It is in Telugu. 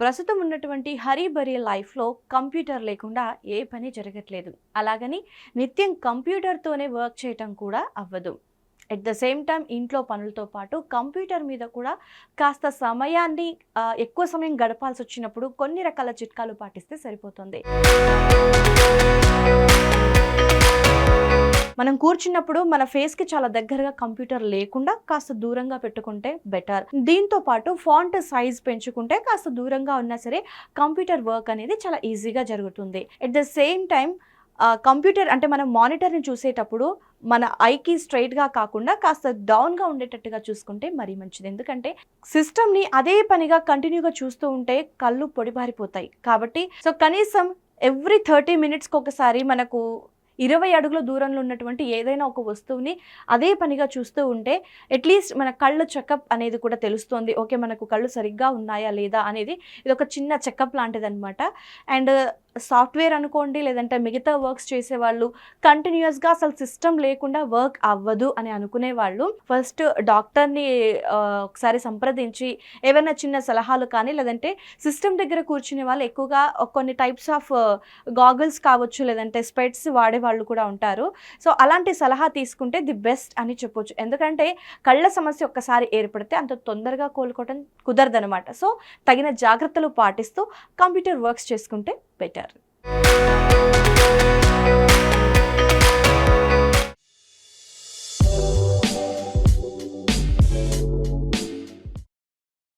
ప్రస్తుతం ఉన్నటువంటి హరీబరీ లైఫ్లో కంప్యూటర్ లేకుండా ఏ పని జరగట్లేదు. అలాగని నిత్యం కంప్యూటర్తోనే వర్క్ చేయటం కూడా అవ్వదు. ఎట్ ద సేమ్ టైం ఇంట్లో పనులతో పాటు కంప్యూటర్ మీద కూడా కాస్త సమయాన్ని ఎక్కువ సమయం గడపాల్సి వచ్చినప్పుడు కొన్ని రకాల చిట్కాలు పాటిస్తే సరిపోతుంది. మనం కూర్చున్నప్పుడు మన ఫేస్కి చాలా దగ్గరగా కంప్యూటర్ లేకుండా కాస్త దూరంగా పెట్టుకుంటే బెటర్ దీంతో పాటు ఫాంట్ సైజ్ పెంచుకుంటే కాస్త దూరంగా ఉన్నా సరే కంప్యూటర్ వర్క్ అనేది చాలా ఈజీగా జరుగుతుంది. At the same time computer అంటే మనం మానిటర్ని చూసేటప్పుడు మన ఐకి స్ట్రైట్గా కాకుండా కాస్త డౌన్గా ఉండేటట్టుగా చూసుకుంటే మరీ మంచిది. ఎందుకంటే సిస్టమ్ని అదే పనిగా కంటిన్యూగా చూస్తూ ఉంటే కళ్ళు పొడిబారిపోతాయి. కాబట్టి సో కనీసం ఎవ్రీ థర్టీ మినిట్స్కి ఒకసారి మనకు ఇరవై అడుగుల దూరంలో ఉన్నటువంటి ఏదైనా ఒక వస్తువుని అదే పనిగా చూస్తూ ఉంటే అట్లీస్ట్ మన కళ్ళు చెకప్ అనేది కూడా తెలుస్తుంది. ఓకే మనకు కళ్ళు సరిగ్గా ఉన్నాయా లేదా అనేది ఇది ఒక చిన్న చెకప్ లాంటిది అనమాట అండ్ సాఫ్ట్వేర్ అనుకోండి లేదంటే మిగతా వర్క్స్ చేసేవాళ్ళు కంటిన్యూస్గా అసలు సిస్టమ్ లేకుండా వర్క్ అవ్వదు అని అనుకునే వాళ్ళు ఫస్ట్ డాక్టర్ని ఒకసారి సంప్రదించి ఏవైనా చిన్న సలహాలు కానీ లేదంటే సిస్టమ్ దగ్గర కూర్చునే వాళ్ళు ఎక్కువగా కొన్ని టైప్స్ ఆఫ్ గాగుల్స్ కావచ్చు లేదంటే స్పెట్స్ వాడే వాళ్ళు కూడా ఉంటారు. సో అలాంటి సలహా తీసుకుంటే ది బెస్ట్ అని చెప్పొచ్చు. ఎందుకంటే కళ్ళ సమస్య ఒక్కసారి ఏర్పడితే అంత తొందరగా కోలుకోవడం కుదరదనమాట సో తగిన జాగ్రత్తలు పాటిస్తూ కంప్యూటర్ వర్క్స్ చేసుకుంటే బెటర్.